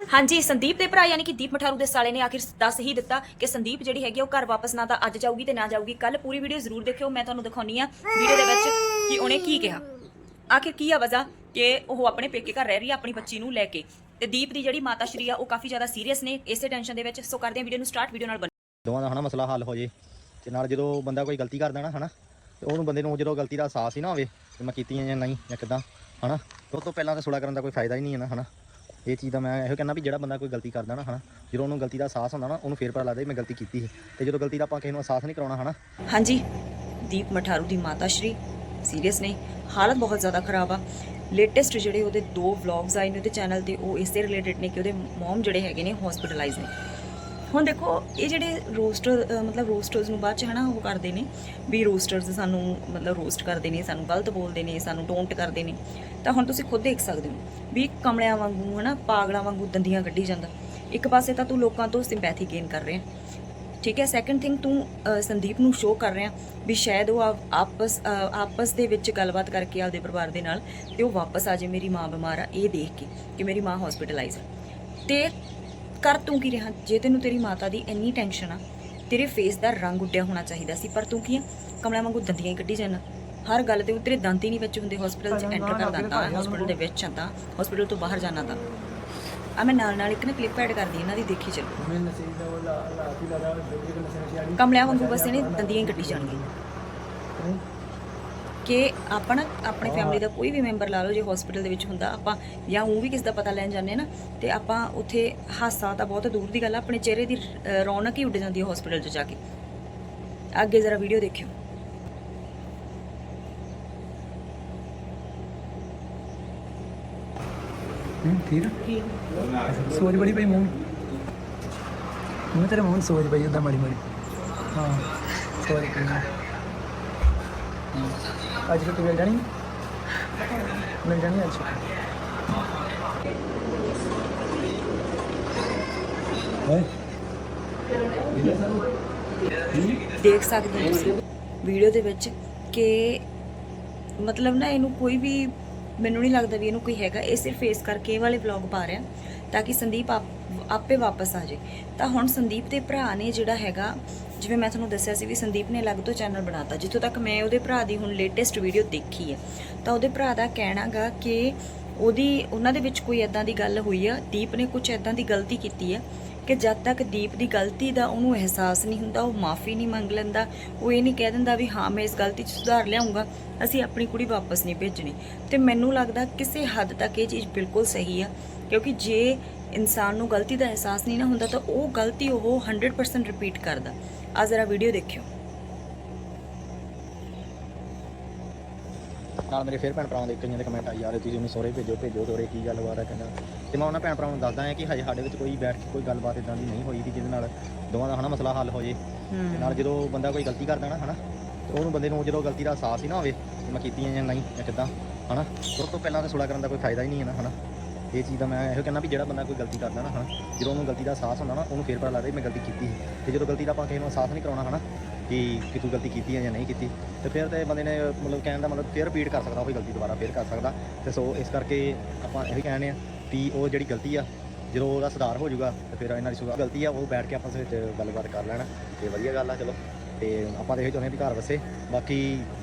ਹਾਂਜੀ, ਸੰਦੀਪ ਦੇ ਭਰਾ ਯਾਨੀ ਕਿ ਦੀਪ ਮਠਾਰੂ ਦੇ ਸਾਲੇ ਨੇ ਆਖਿਰ ਦੱਸ ਹੀ ਦਿੱਤਾ ਕਿ ਸੰਦੀਪ ਜਿਹੜੀ ਹੈਗੀ ਆ ਉਹ ਘਰ ਵਾਪਸ ਨਾ ਤਾਂ ਅੱਜ ਜਾਊਗੀ ਤੇ ਨਾ ਜਾਊਗੀ। ਕੱਲ ਪੂਰੀ ਵੀਡੀਓ ਜ਼ਰੂਰ ਦੇਖਿਓ, ਮੈਂ ਤੁਹਾਨੂੰ ਦਿਖਾਉਣੀ ਆ ਵੀਡੀਓ ਦੇ ਵਿੱਚ ਕਿ ਉਹਨੇ ਕੀ ਕਿਹਾ। ਆਖਿਰ ਕੀ ਆ ਵਜ੍ਹਾ? ਕਿ ਉਹ ਆਪਣੇ ਪੇਕੇ ਘਰ ਰਹਿ ਰਹੀ ਆ ਆਪਣੀ ਬੱਚੀ ਨੂੰ ਲੈ ਕੇ। ਤੇ ਦੀਪ ਦੀ ਜਿਹੜੀ ਮਾਤਾ ਸ਼੍ਰੀ ਆ, ਉਹ ਕਾਫੀ ਜ਼ਿਆਦਾ ਸੀਰੀਅਸ ਨੇ ਇਸੇ ਟੈਨਸ਼ਨ ਦੇ ਵਿੱਚ। ਸੋ ਕਰਦੇ ਆ ਵੀਡੀਓ ਨੂੰ ਸਟਾਰਟ ਵੀਡੀਓ ਨਾਲ ਦੋਵਾਂ ਦਾ ਹਨਾ ਮਸਲਾ ਹੱਲ ਹੋ ਜੇ। ਤੇ ਨਾਲ ਜਦੋਂ ਬੰਦਾ ਕੋਈ ਗਲਤੀ ਕਰਦਾ ਨਾ ਹਨਾ, ਤੇ ਉਹਨੂੰ ਬੰਦੇ ਨੂੰ ਜਦੋਂ ਗਲਤੀ ਦਾ ਅਹਿਸਾਸ ਹੀ ਨਾ ਹੋਵੇ ਕਿ ਮੈਂ ਕੀਤੀ ਹੈ ਜਾਂ ਨਹੀਂ ਜਾਂ ਕਿਦਾਂ, ਹਨਾ। ਉਸ ਤੋਂ ਪਹਿਲਾਂ ਤਾਂ ਸੁਲਾ ਕਰਨ ਦਾ ਕੋਈ ਫਾਇਦਾ ਹੀ ਨਹੀਂ ਹੈ ਨਾ, ਹਨਾ। ਇਹ ਚੀਜ਼ ਦਾ ਮੈਂ ਇਹੋ ਕਹਿੰਦਾ ਵੀ ਜਿਹੜਾ ਬੰਦਾ ਕੋਈ ਗਲਤੀ ਕਰਦਾ ਨਾ, ਹਨਾ, ਜਦੋਂ ਉਹਨੂੰ ਗਲਤੀ ਦਾ ਅਹਿਸਾਸ ਹੁੰਦਾ ਨਾ, ਉਹਨੂੰ ਫੇਰ ਪਤਾ ਲੱਗਦਾ ਵੀ ਮੈਂ ਗਲਤੀ ਕੀਤੀ ਸੀ ਤੇ ਜਦੋਂ ਗਲਤੀ ਦਾ ਆਪਾਂ ਕਿਸੇ ਨੂੰ ਅਹਿਸਾਸ ਨਹੀਂ ਕਰਾਉਣਾ, ਹਨਾ। ਹਾਂਜੀ, ਦੀਪ ਮਠਾਰੂ ਦੀ ਮਾਤਾ ਸ਼੍ਰੀ, ਸੀਰੀਅਸ ਨੇ, ਹਾਲਤ ਬਹੁਤ ਜ਼ਿਆਦਾ ਖਰਾਬ ਆ। ਲੇਟੈਸਟ ਜਿਹੜੇ ਉਹਦੇ ਦੋ ਵਲੌਗਸ ਆਏ ਨੇ ਉਹਦੇ ਚੈਨਲ ਤੇ, ਉਹ ਇਸੇ ਰਿਲੇਟਡ ਨੇ ਕਿ ਉਹਦੇ ਮਮ ਜਿਹੜੇ ਹੈਗੇ ਨੇ ਹਸਪੀਟਲਾਈਜ਼ ਨੇ। ਹੁਣ ਦੇਖੋ, ਇਹ ਜਿਹੜੇ ਰੋਸਟਰ ਮਤਲਬ ਰੋਸਟਰਸ ਨੂੰ ਬਾਅਦ ਚ ਹਨਾ ਉਹ ਕਰਦੇ ਨੇ ਵੀ ਰੋਸਟਰਸ ਸਾਨੂੰ ਮਤਲਬ ਰੋਸਟ ਕਰਦੇ ਨੇ, ਸਾਨੂੰ ਗਲਤ ਬੋਲਦੇ ਨੇ, ਸਾਨੂੰ ਡੋਂਟ ਕਰਦੇ ਨੇ। ਤਾਂ ਹੁਣ ਤੁਸੀਂ ਖੁਦ ਦੇਖ ਸਕਦੇ ਹੋ ਵੀ ਕਮਲਿਆਂ ਵਾਂਗੂ ਹਨਾ, ਪਾਗਲਾਂ ਵਾਂਗੂ ਦੰਦੀਆਂ ਕੱਢੀ ਜਾਂਦਾ। ਇੱਕ ਪਾਸੇ ਤਾਂ ਤੂੰ ਲੋਕਾਂ ਤੋਂ ਸਿੰਪੈਥੀ ਗੇਨ ਕਰ ਰਿਹਾ। ਠੀਕ ਹੈ ਸੈਕੰਡ ਥਿੰਗ ਤੂੰ ਸੰਦੀਪ ਨੂੰ ਸ਼ੋਅ ਕਰ ਰਿਹਾ ਵੀ ਸ਼ਾਇਦ ਉਹ ਆਪਸ ਆਪਸ ਦੇ ਵਿੱਚ ਗੱਲਬਾਤ ਕਰਕੇ ਆਪਦੇ ਪਰਿਵਾਰ ਦੇ ਨਾਲ ਤੇ ਉਹ ਵਾਪਸ ਆ ਜਾਏ। ਮੇਰੀ ਮਾਂ ਬਿਮਾਰ ਆ, ਇਹ ਦੇਖ ਕੇ ਕਿ ਮੇਰੀ ਮਾਂ ਹਸਪੀਟਲਾਈਜ਼ ਹੈ ਤੇ ਕਰ ਤੂੰ ਕੀ ਰਿਹਾ? ਜੇ ਤੈਨੂੰ ਤੇਰੀ ਮਾਤਾ ਦੀ ਇੰਨੀ ਟੈਨਸ਼ਨ ਆ ਤੇਰੇ ਫੇਸ ਦਾ ਰੰਗ ਉੱਡਿਆ ਹੋਣਾ ਚਾਹੀਦਾ ਸੀ ਪਰ ਤੂੰ ਕੀ ਆ? ਕਮਲਿਆਂ ਵਾਂਗੂ ਦੰਦੀਆਂ ਹੀ ਕੱਢੀ ਜਾਣਾ ਹਰ ਗੱਲ ਤੇ ਤੇਰੇ ਦੰਦ ਹੀ ਨਹੀਂ ਵਿੱਚ ਹੁੰਦੇ। ਹਸਪੀਟਲ 'ਚ ਐਂਟਰ ਕਰਦਾ ਤਾਂ ਹਸਪੀਟਲ ਦੇ ਵਿੱਚ ਆ ਤਾਂ ਹਸਪੀਟਲ ਤੋਂ ਬਾਹਰ ਜਾਣਾ ਤਾਂ। ਆ ਮੈਂ ਨਾਲ ਨਾਲ ਇੱਕ ਨਾ ਕਲਿੱਪ ਐਡ ਕਰਦੀ ਇਹਨਾਂ ਦੀ ਦੇਖੀ ਚੱਲੋ। ਕਮਲਿਆਂ ਵਾਂਗੂ ਬਸ ਇਹਨੇ ਦੰਦੀਆਂ ਹੀ ਕੱਢੀ ਜਾਣਗੀਆਂ। ਕਿ ਆਪਾਂ ਨਾ ਆਪਣੀ ਫੈਮਿਲੀ ਦਾ ਕੋਈ ਵੀ ਮੈਂਬਰ ਲਾ ਲਓ ਜੇ ਹਸਪੀਟਲ ਦੇ ਵਿੱਚ ਹੁੰਦਾ, ਆਪਾਂ ਜਾਂ ਉਹ ਵੀ ਕਿਸ ਦਾ ਪਤਾ ਲੈਣ ਜਾਂਦੇ ਆ ਨਾ, ਤੇ ਆਪਾਂ ਉੱਥੇ ਹਾਸਾ ਤਾਂ ਬਹੁਤ ਦੂਰ ਦੀ ਗੱਲ ਆ, ਆਪਣੇ ਚਿਹਰੇ ਦੀ ਰੌਣਕ ਹੀ ਉੱਡ ਜਾਂਦੀ ਹੈ ਹਸਪੀਟਲ 'ਚ ਜਾ ਕੇ। ਅੱਗੇ ਜ਼ਰਾ ਵੀਡੀਓ ਦੇਖਿਓ। ਹੂੰ, ਠੀਕ ਸੋਚ ਬੜੀ ਪਈ ਮੂੰਹ। ਮੂੰਹ ਤੇਰੇ ਮੂੰਹ ਸੋਚ ਪਈ ਉਦਾਂ ਮਾੜੀ ਮਾੜੀ ਹਾਂ ਸੋਚ ਪਈ। ਹਾਂ। ਅੱਜ ਛੁੱਟੀ ਮਿਲ ਜਾਣੀ? ਮਿਲ ਜਾਣੀ ਅੱਜ। ਹੈ? ਦੇਖ ਸਕਦੇ ਹੋ ਤੁਸੀਂ ਵੀਡੀਓ ਦੇ ਵਿੱਚ ਕਿ ਮਤਲਬ ਨਾ ਇਹਨੂੰ ਕੋਈ ਵੀ ਮੈਨੂੰ ਨਹੀਂ ਲੱਗਦਾ ਵੀ ਇਹਨੂੰ ਕੋਈ ਹੈਗਾ। ਇਹ ਸਿਰਫ ਇਸ ਕਰਕੇ ਇਹ ਵਾਲੇ ਵਲੌਗ ਪਾ ਰਿਹਾ ਤਾਂ ਕਿ ਸੰਦੀਪ ਆਪ- ਆਪੇ ਵਾਪਸ ਆ ਜਾਏ। ਤਾਂ ਹੁਣ ਸੰਦੀਪ ਦੇ ਭਰਾ ਨੇ ਜਿਹੜਾ ਹੈਗਾ ਜਿਵੇਂ ਮੈਂ ਤੁਹਾਨੂੰ ਦੱਸਿਆ ਸੀ ਵੀ ਸੰਦੀਪ ਨੇ ਅਲੱਗ ਤੋਂ ਚੈਨਲ ਬਣਾਤਾ, ਜਿੱਥੋਂ ਤੱਕ ਮੈਂ ਉਹਦੇ ਭਰਾ ਦੀ ਹੁਣ ਲੇਟੈਸਟ ਵੀਡੀਓ ਦੇਖੀ ਹੈ। ਤਾਂ ਉਹਦੇ ਭਰਾ ਦਾ ਕਹਿਣਾਗਾ ਕਿ ਉਹਦੀ, ਉਹਨਾਂ ਦੇ ਵਿੱਚ ਕੋਈ ਐਦਾਂ ਦੀ ਗੱਲ ਹੋਈ ਆ, ਦੀਪ ਨੇ ਕੁਝ ਐਦਾਂ ਦੀ ਗਲਤੀ ਕੀਤੀ ਆ ਕਿ ਜਦ ਤੱਕ ਦੀਪ ਦੀ ਗਲਤੀ ਦਾ ਉਹਨੂੰ ਅਹਿਸਾਸ ਨਹੀਂ ਹੁੰਦਾ, ਉਹ ਮਾਫੀ ਨਹੀਂ ਮੰਗ ਲੈਂਦਾ, ਉਹ ਇਹ ਨਹੀਂ ਕਹਿ ਦਿੰਦਾ ਵੀ ਹਾਂ, ਮੈਂ ਇਸ ਗਲਤੀ 'ਚ ਸੁਧਾਰ ਲਿਆਉਂਗਾ ਅਸੀਂ ਆਪਣੀ ਕੁੜੀ ਵਾਪਸ ਨਹੀਂ ਭੇਜਣੀ। ਤੇ ਮੈਨੂੰ ਲੱਗਦਾ ਕਿਸੇ ਹੱਦ ਤੱਕ ਇਹ ਚੀਜ਼ ਬਿਲਕੁਲ ਸਹੀ ਆ, ਕਿਉਂਕਿ ਜੇ ਇਨਸਾਨ ਨੂੰ ਗਲਤੀ ਦਾ ਅਹਿਸਾਸ ਨਹੀਂ ਨਾ ਹੁੰਦਾ, ਤਾਂ ਉਹ ਗਲਤੀ ਉਹ 100% ਰਿਪੀਟ ਕਰਦਾ। ਆ ਜ਼ਰਾ ਵੀਡੀਓ ਦੇਖਿਓ। ਨਾਲ ਮੇਰੇ ਫਿਰ ਭੈਣ ਭਰਾਵਾਂ ਦੇ ਕਈਆਂ ਦੇ ਕਮੈਂਟ ਆਈ ਯਾਰ ਤੁਸੀਂ ਉਹਨੂੰ ਸੋਰੇ ਭੇਜੋ ਭੇਜੋ ਸੋਰੇ ਕੀ ਗੱਲਬਾਤ ਹੈ ਕਹਿੰਦਾ। ਤੇ ਮੈਂ ਉਹਨਾਂ ਭੈਣ ਭਰਾਵਾਂ ਨੂੰ ਦੱਸਦਾ ਹਾਂ ਕਿ ਹਜੇ ਸਾਡੇ ਵਿੱਚ ਕੋਈ ਬੈਠ ਕੇ ਕੋਈ ਗੱਲਬਾਤ ਇਦਾਂ ਦੀ ਨਹੀਂ ਹੋਈ ਕਿ ਜਿਹਦੇ ਨਾਲ ਦੋਵਾਂ ਦਾ ਹਨਾ ਮਸਲਾ ਹੱਲ ਹੋ ਜੇ ਤੇ ਨਾਲ ਜਦੋਂ ਬੰਦਾ ਕੋਈ ਗਲਤੀ ਕਰਦਾ ਨਾ ਹਨਾ ਤੇ ਉਹਨੂੰ ਬੰਦੇ ਨੂੰ ਜਦੋਂ ਗਲਤੀ ਦਾ ਅਹਿਸਾਸ ਹੀ ਨਾ ਹੋਵੇ ਕਿ ਮੈਂ ਕੀਤੀ ਹੈ ਜਾਂ ਨਹੀਂ ਜਾਂ ਕਿਦਾਂ ਹਨਾ ਉਸ ਤੋਂ ਪਹਿਲਾਂ ਤਾਂ ਸੁਲਾ ਕਰਨ ਦਾ ਕੋਈ ਫਾਇਦਾ ਹੀ ਨਹੀਂ ਹੈ ਨਾ ਹਨਾ। ਇਹ ਚੀਜ਼ ਦਾ ਮੈਂ ਇਹੋ ਕਹਿੰਦਾ ਵੀ ਜਿਹੜਾ ਬੰਦਾ ਕੋਈ ਗਲਤੀ ਕਰਦਾ ਨਾ ਹਨਾ, ਜਦੋਂ ਉਹਨੂੰ ਗਲਤੀ ਦਾ ਅਹਿਸਾਸ ਹੁੰਦਾ ਨਾ, ਉਹਨੂੰ ਫੇਰ ਪਤਾ ਲੱਗਦਾ ਵੀ ਮੈਂ ਗਲਤੀ ਕੀਤੀ ਸੀ। ਤੇ ਜਦੋਂ ਗਲਤੀ ਦਾ ਆਪਾਂ ਕਿਸੇ ਨੂੰ ਅਹਿਸਾਸ ਨਹੀਂ ਕਰਾਉਣਾ ਹਨਾ ਕਿ ਕਿ ਤੂੰ ਗਲਤੀ ਕੀਤੀ ਹੈ ਜਾਂ ਨਹੀਂ ਕੀਤੀ, ਤੇ ਫਿਰ ਤੇ ਬੰਦੇ ਨੇ ਮਤਲਬ ਕਹਿਣ ਦਾ ਮਤਲਬ ਫਿਰ ਰਿਪੀਟ ਕਰ ਸਕਦਾ, ਉਹ ਗਲਤੀ ਦੁਬਾਰਾ ਫਿਰ ਕਰ ਸਕਦਾ। ਤੇ ਸੋ ਇਸ ਕਰਕੇ ਆਪਾਂ ਇਹੋ ਕਹਿੰਦੇ ਆ ਵੀ ਉਹ ਜਿਹੜੀ ਗਲਤੀ ਆ, ਜਦੋਂ ਉਹਦਾ ਸੁਧਾਰ ਹੋ ਜਾਊਗਾ, ਤੇ ਫਿਰ ਇਹਨਾਂ ਦੀ ਸੁਧਾਰ ਗਲਤੀ ਆ, ਉਹ ਬੈਠ ਕੇ ਆਪਾਂ ਉਸ ਵਿੱਚ ਗੱਲਬਾਤ ਕਰ ਲੈਣਾ, ਤੇ ਵਧੀਆ ਗੱਲ ਆ, ਚਲੋ। ਤੇ ਆਪਾਂ ਤਾਂ ਇਹੋ ਚਾਹੁੰਦੇ ਹਾਂ ਵੀ ਘਰ ਵਸੇ। ਬਾਕੀ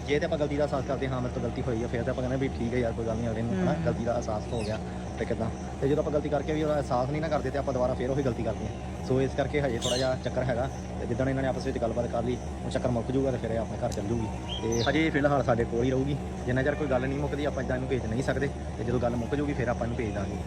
ਜੇ ਤੇ ਆਪਾਂ ਗਲਤੀ ਦਾ ਅਹਿਸਾਸ ਕਰਦੇ ਹਾਂ ਮੇਰੇ ਤੋਂ ਗਲਤੀ ਹੋਈ ਆ ਫਿਰ ਤਾਂ ਆਪਾਂ ਕਹਿੰਦੇ ਵੀ ਠੀਕ ਹੈ ਯਾਰ ਕੋਈ ਗੱਲ ਨਹੀਂ ਅਗਲੇ ਨੂੰ ਹਨਾ। ਗਲਤੀ ਦਾ ਅਹਿਸਾਸ ਹੋ ਗਿਆ ਤੇ ਕਿਦਾਂ। ਤੇ ਜਦੋਂ ਆਪਾਂ ਗਲਤੀ ਕਰਕੇ ਵੀ ਉਹਦਾ ਅਹਿਸਾਸ ਨਹੀਂ ਨਾ ਕਰਦੇ ਤੇ ਆਪਾਂ ਦੁਬਾਰਾ ਫਿਰ ਉਹੀ ਗਲਤੀ ਕਰਦੇ ਹਾਂ। ਸੋ ਇਸ ਕਰਕੇ ਹਜੇ ਥੋੜਾ ਜਿਹਾ ਚੱਕਰ ਹੈਗਾ ਤੇ ਜਿੱਦਣ ਇਹਨਾਂ ਨੇ ਆਪਸ ਵਿੱਚ ਗੱਲਬਾਤ ਕਰ ਲਈ ਉਹ ਚੱਕਰ ਮੁੱਕ ਜੂਗਾ ਤੇ ਫਿਰ ਇਹ ਆਪਣੇ ਘਰ ਚੱਲ ਜੂਗੀ ਤੇ ਹਜੇ ਫਿਲਹਾਲ ਸਾਡੇ ਕੋਲ ਹੀ ਰਹੂਗੀ। ਜਿੰਨਾ ਚਿਰ ਕੋਈ ਗੱਲ ਨਹੀਂ ਮੁੱਕਦੀ ਆਪਾਂ ਇਦਾਂ ਇਹਨੂੰ ਭੇਜ ਨਹੀਂ ਸਕਦੇ ਤੇ ਜਦੋਂ ਗੱਲ ਮੁੱਕ ਜੂਗੀ ਫਿਰ ਆਪਾਂ ਇਹਨੂੰ ਭੇਜ ਦਾਂਗੇ।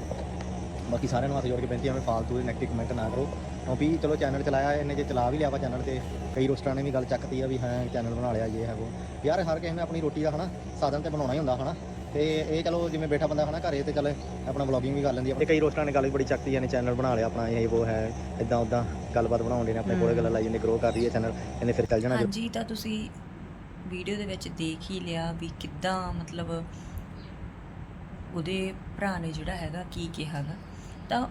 ਬਾਕੀ ਸਾਰਿਆਂ ਨੂੰ ਹੱਥ ਜੋੜ ਕੇ ਬੇਨਤੀ ਐਵੇਂ ਫਾਲਤੂ ਦੇ ਨੈਗੇਟਿਵ ਕਮੈਂਟ ਨਾ ਕਰੋ। ਕਿਉਂਕਿ ਚਲੋ ਚੈਨਲ ਚਲਾਇਆ ਇਹਨੇ ਜੇ ਚਲਾ ਵੀ ਲਿਆ ਵਾ ਚੈਨਲ ਤੇ ਕਈ ਰੋਸਟਰਾਂ ਨੇ ਵੀ ਗੱਲ ਚੱਕਤੀ ਆ ਵੀ ਹਾਂ ਚੈਨਲ ਬਣਾ ਲਿਆ ਇਹ ਹੈ ਉਹ ਯਾਰ ਹਰ ਕਿਸੇ ਨੇ ਆਪਣੀ ਰੋਟੀ ਦਾ ਹਨਾ ਸਾਧਨ ਤੇ ਬਣਾਉਣਾ ਹੀ ਹੁੰਦਾ ਹਨਾ। ਤੇ ਇਹ ਚਲੋ ਜਿਵੇਂ ਬੈਠਾ ਬੰਦਾ ਹਨਾ ਘਰੇ ਤੇ ਚੱਲ ਆਪਣਾ ਵਲੌਗਿੰਗ ਵੀ ਕਰ ਲੈਂਦੀ ਆ ਤੇ ਕਈ ਰੋਸਟਰਾਂ ਨੇ ਗੱਲ ਵੀ ਬੜੀ ਚੱਕਤੀ ਆ ਨੇ ਚੈਨਲ ਬਣਾ ਲਿਆ ਆਪਣਾ ਇਹ ਉਹ ਹੈ ਇਦਾਂ ਉਦਾਂ ਗੱਲਬਾਤ ਬਣਾਉਂਦੇ ਨੇ ਆਪਣੇ ਕੋਲੇ ਗੱਲਾਂ ਲਾਈ ਜਾਂਦੇ ਗਰੋ ਕਰ ਰਹੀ ਹੈ ਚੈਨਲ ਇਹਨੇ ਫਿਰ ਚੱਲ ਜਾਣਾ ਜੋ। ਹਾਂਜੀ ਤਾਂ ਤੁਸੀਂ ਵੀਡੀਓ ਦੇ ਵਿੱਚ ਦੇਖ ਹੀ ਲਿਆ ਵੀ ਕਿੱਦਾਂ ਮਤਲਬ ਉਹਦੇ ਭਰਾ ਨੇ ਜਿਹੜਾ ਹੈਗਾ ਕੀ ਕਿਹਾਗਾ ਤਾਂ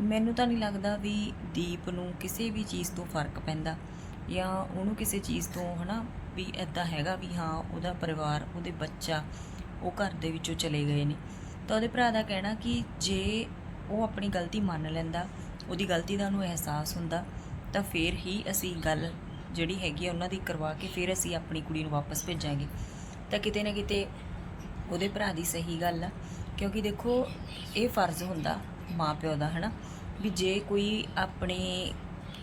ਮੈਨੂੰ ਤਾਂ ਨਹੀਂ ਲੱਗਦਾ ਵੀ ਦੀਪ ਨੂੰ ਕਿਸੇ ਵੀ ਚੀਜ਼ ਤੋਂ ਫ਼ਰਕ ਪੈਂਦਾ ਜਾਂ ਉਹਨੂੰ ਕਿਸੇ ਚੀਜ਼ ਤੋਂ, ਹਨਾ, ਵੀ ਐਦਾਂ ਹੈਗਾ ਵੀ ਹਾਂ, ਉਹਦਾ ਪਰਿਵਾਰ, ਉਹਦੇ ਬੱਚਾ, ਉਹ ਘਰ ਦੇ ਵਿੱਚੋਂ ਚਲੇ ਗਏ ਨੇ। ਤਾਂ ਉਹਦੇ ਭਰਾ ਦਾ ਕਹਿਣਾ ਕਿ ਜੇ ਉਹ ਆਪਣੀ ਗਲਤੀ ਮੰਨ ਲੈਂਦਾ, ਉਹਦੀ ਗਲਤੀ ਦਾ ਉਹਨੂੰ ਅਹਿਸਾਸ ਹੁੰਦਾ, ਤਾਂ ਫਿਰ ਹੀ ਅਸੀਂ ਗੱਲ ਜਿਹੜੀ ਹੈਗੀ ਆ ਉਹਨਾਂ ਦੀ ਕਰਵਾ ਕੇ ਫਿਰ ਅਸੀਂ ਆਪਣੀ ਕੁੜੀ ਨੂੰ ਵਾਪਸ ਭੇਜਾਂਗੇ। ਤਾਂ ਕਿਤੇ ਨਾ ਕਿਤੇ ਉਹਦੇ ਭਰਾ ਦੀ ਸਹੀ ਗੱਲ ਆ, ਕਿਉਂਕਿ ਦੇਖੋ, ਇਹ ਫਰਜ਼ ਹੁੰਦਾ ਮਾਂ ਪਿਓ ਦਾ, ਹਨਾ? ਵੀ ਜੇ ਕੋਈ ਆਪਣੇ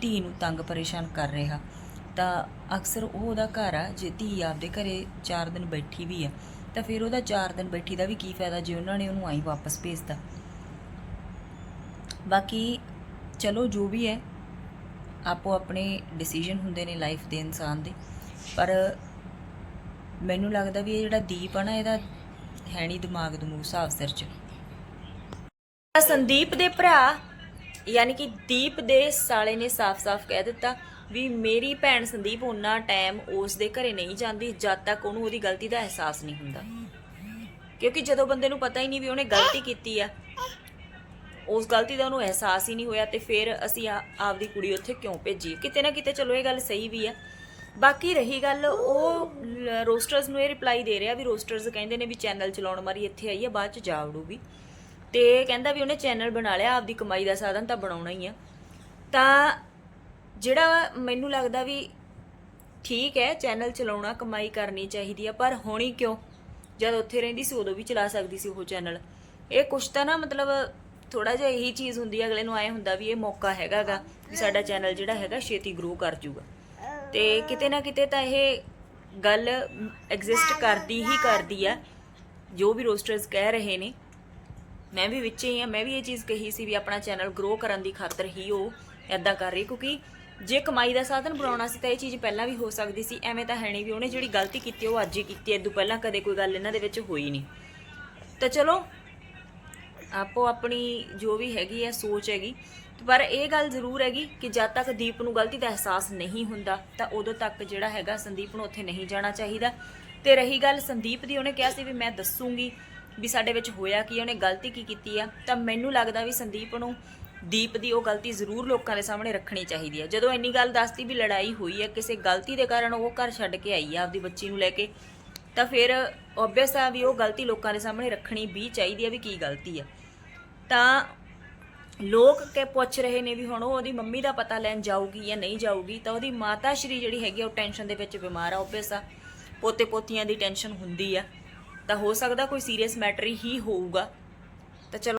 ਧੀ ਨੂੰ ਤੰਗ ਪਰੇਸ਼ਾਨ ਕਰ ਰਿਹਾ, ਤਾਂ ਅਕਸਰ ਉਹ ਉਹਦਾ ਘਰ ਆ, ਜੇ ਧੀ ਆਪਦੇ ਘਰੇ 4 ਦਿਨ ਬੈਠੀ ਵੀ ਆ, ਤਾਂ ਫਿਰ ਉਹਦਾ 4 ਦਿਨ ਬੈਠੀ ਦਾ ਵੀ ਕੀ ਫਾਇਦਾ ਜੇ ਉਹਨਾਂ ਨੇ ਉਹਨੂੰ ਆਈ ਵਾਪਸ ਭੇਜਤਾ? ਬਾਕੀ ਚਲੋ, ਜੋ ਵੀ ਹੈ, ਆਪੋ ਆਪਣੇ ਡਿਸੀਜਨ ਹੁੰਦੇ ਨੇ ਲਾਈਫ ਦੇ ਇਨਸਾਨ ਦੇ, ਪਰ ਮੈਨੂੰ ਲੱਗਦਾ ਵੀ ਇਹ ਜਿਹੜਾ ਦੀਪ ਆ ਨਾ, ਇਹਦਾ ਹੈ ਨਹੀਂ ਦਿਮਾਗ ਦਮੂਗ ਹਿਸਾਬ ਸਿਰ ਚ। ਸੰਦੀਪ ਦੇ ਭਰਾ, ਯਾਨੀ ਕਿ ਦੀਪ ਦੇ ਸਾਲੇ ਨੇ ਸਾਫ਼-ਸਾਫ਼ ਕਹਿ ਦਿੱਤਾ ਵੀ ਮੇਰੀ ਭੈਣ ਸੰਦੀਪ ਉਹਨਾਂ ਟਾਈਮ ਉਸ ਦੇ ਘਰੇ ਨਹੀਂ ਜਾਂਦੀ, ਜਦ ਤੱਕ ਉਹਨੂੰ ਉਹਦੀ ਗਲਤੀ ਦਾ ਅਹਿਸਾਸ ਨਹੀਂ ਹੁੰਦਾ। ਕਿਉਂਕਿ ਜਦੋਂ ਬੰਦੇ ਨੂੰ ਪਤਾ ਹੀ ਨਹੀਂ ਵੀ ਉਹਨੇ ਗਲਤੀ ਕੀਤੀ ਆ, ਉਸ ਗਲਤੀ ਦਾ ਉਹਨੂੰ ਅਹਿਸਾਸ ਹੀ ਨਹੀਂ ਹੋਇਆ ਤੇ ਫਿਰ ਅਸੀਂ ਆਪਦੀ ਕੁੜੀ ਉੱਥੇ ਕਿਉਂ ਭੇਜੀ? ਕਿਤੇ ਨਾ ਕਿਤੇ ਚਲੋ ਇਹ ਗੱਲ ਸਹੀ ਵੀ ਆ। ਬਾਕੀ ਰਹੀ ਗੱਲ, ਉਹ ਰੋਸਟਰਸ ਨੂੰ ਇਹ ਰਿਪਲਾਈ ਦੇ ਰਿਹਾ ਵੀ ਰੋਸਟਰਸ ਕਹਿੰਦੇ ਨੇ ਵੀ ਚੈਨਲ ਚਲਾਉਣ ਮਾਰੀ ਇੱਥੇ ਆਈ ਆ, ਬਾਅਦ ਚ ਜਾ ਵੜੂਗੀ। ਤੇ ਕਹਿੰਦਾ ਵੀ ਉਹਨੇ ਚੈਨਲ ਬਣਾ ਲਿਆ, ਆਪਦੀ ਕਮਾਈ ਦਾ ਸਾਧਨ ਤਾਂ ਬਣਾਉਣਾ ਹੀ ਆ। ਤਾਂ ਜਿਹੜਾ ਮੈਨੂੰ ਲੱਗਦਾ ਵੀ ਠੀਕ ਹੈ, ਚੈਨਲ ਚਲਾਉਣਾ, ਕਮਾਈ ਕਰਨੀ ਚਾਹੀਦੀ ਆ, ਪਰ ਹੋਣੀ ਕਿਉਂ? ਜਦ ਉੱਥੇ ਰਹਿੰਦੀ ਸੀ, ਉਦੋਂ ਵੀ ਚਲਾ ਸਕਦੀ ਸੀ ਉਹ ਚੈਨਲ। ਇਹ ਕੁਛ ਤਾਂ ਨਾ ਮਤਲਬ ਥੋੜਾ ਜਿਹਾ ਇਹੀ ਚੀਜ਼ ਹੁੰਦੀ ਹੈ ਅਗਲੇ ਨੂੰ ਆਏ ਹੁੰਦਾ ਵੀ ਇਹ ਮੌਕਾ ਹੈਗਾਗਾ ਵੀ ਸਾਡਾ ਚੈਨਲ ਜਿਹੜਾ ਹੈਗਾ, ਛੇਤੀ ਗਰੋ ਕਰ ਜੂਗਾ ਤੇ ਕਿਤੇ ਨਾ ਕਿਤੇ ਤਾਂ ਇਹ ਗੱਲ ਐਗਜ਼ਿਸਟ ਕਰਦੀ ਹੀ ਕਰਦੀ ਆ, ਜੋ ਵੀ ਰੋਸਟਰਸ ਕਹਿ ਰਹੇ ਨੇ। ਮੈਂ ਵੀ ਵਿੱਚ ਹੀ ਆ, ਮੈਂ ਵੀ ਇਹ ਚੀਜ਼ ਕਹੀ ਸੀ ਵੀ ਆਪਣਾ ਚੈਨਲ ਗਰੋ ਕਰਨ ਦੀ ਖਾਤਰ ਹੀ ਉਹ ਐਦਾਂ ਕਰ ਰਹੀ, ਕਿਉਂਕਿ ਜੇ ਕਮਾਈ ਦਾ ਸਾਧਨ ਬਣਾਉਣਾ ਸੀ ਤਾਂ ਇਹ ਚੀਜ਼ ਪਹਿਲਾਂ ਵੀ ਹੋ ਸਕਦੀ ਸੀ, ਐਵੇਂ ਤਾਂ ਹੈ ਨਹੀਂ ਵੀ ਉਹਨੇ ਜਿਹੜੀ ਗਲਤੀ ਕੀਤੀ ਉਹ ਅੱਜ ਹੀ ਕੀਤੀ ਐ ਪਹਿਲਾਂ ਕਦੇ ਕੋਈ ਗੱਲ ਇਹਨਾਂ ਦੇ ਵਿੱਚ ਹੋਈ ਨਹੀਂ। ਤਾਂ ਚਲੋ, ਆਪੋ ਆਪਣੀ ਜੋ ਵੀ ਹੈਗੀ ਹੈ ਸੋਚ ਹੈਗੀ, ਪਰ ਇਹ ਗੱਲ ਜ਼ਰੂਰ ਹੈਗੀ ਕਿ ਜਦ ਤੱਕ ਦੀਪ ਨੂੰ ਗਲਤੀ ਦਾ ਅਹਿਸਾਸ ਨਹੀਂ ਹੁੰਦਾ, ਤਾਂ ਉਦੋਂ ਤੱਕ ਜਿਹੜਾ ਹੈਗਾ ਸੰਦੀਪ ਨੂੰ ਉੱਥੇ ਨਹੀਂ ਜਾਣਾ ਚਾਹੀਦਾ। ਤੇ ਰਹੀ ਗੱਲ ਸੰਦੀਪ ਦੀ, ਉਹਨੇ ਕਿਹਾ ਸੀ ਵੀ ਮੈਂ ਦੱਸੂਗੀ ਵੀ ਸਾਡੇ ਵਿੱਚ ਹੋਇਆ ਕੀ ਉਹਨੇ ਗਲਤੀ ਕੀ ਕੀਤੀ ਆ ਤਾਂ ਮੈਨੂੰ ਲੱਗਦਾ ਵੀ ਸੰਦੀਪ ਨੂੰ ਦੀਪ ਦੀ ਉਹ ਗਲਤੀ ਜ਼ਰੂਰ ਲੋਕਾਂ ਦੇ ਸਾਹਮਣੇ ਰੱਖਣੀ ਚਾਹੀਦੀ ਹੈ ਜਦੋਂ ਇੰਨੀ ਗੱਲ ਦੱਸਦੀ ਵੀ ਲੜਾਈ ਹੋਈ ਹੈ ਕਿਸੇ ਗਲਤੀ ਦੇ ਕਾਰਨ ਉਹ ਘਰ ਛੱਡ ਕੇ ਆਈ ਆ ਆਪਦੀ ਬੱਚੀ ਨੂੰ ਲੈ ਕੇ ਤਾਂ ਫਿਰ ਆਬਵੀਅਸ ਆ ਵੀ ਉਹ ਗਲਤੀ ਲੋਕਾਂ ਦੇ ਸਾਹਮਣੇ ਰੱਖਣੀ ਵੀ ਚਾਹੀਦੀ ਹੈ ਵੀ ਕੀ ਗਲਤੀ ਹੈ ਤਾਂ ਲੋਕ ਕੇ ਪੁੱਛ ਰਹੇ ਨੇ ਵੀ ਹੁਣ ਉਹ ਉਹਦੀ ਮੰਮੀ ਦਾ ਪਤਾ ਲੈਣ ਜਾਊਗੀ ਜਾਂ ਨਹੀਂ ਜਾਊਗੀ ਤਾਂ ਉਹਦੀ ਮਾਤਾ ਸ਼੍ਰੀ ਜਿਹੜੀ ਹੈਗੀ ਆ, ਉਹ ਟੈਨਸ਼ਨ ਦੇ ਵਿੱਚ ਬਿਮਾਰ ਆ ਆਬਵੀਅਸ ਆ। ਪੋਤੇ ਪੋਤੀਆਂ ਦੀ ਟੈਨਸ਼ਨ ਹੁੰਦੀ ਆ। ਤਾਂ ਹੋ ਸਕਦਾ ਕੋਈ ਸੀਰੀਅਸ ਮੈਟਰ ਹੀ ਹੋਊਗਾ। ਤਾਂ ਚਲੋ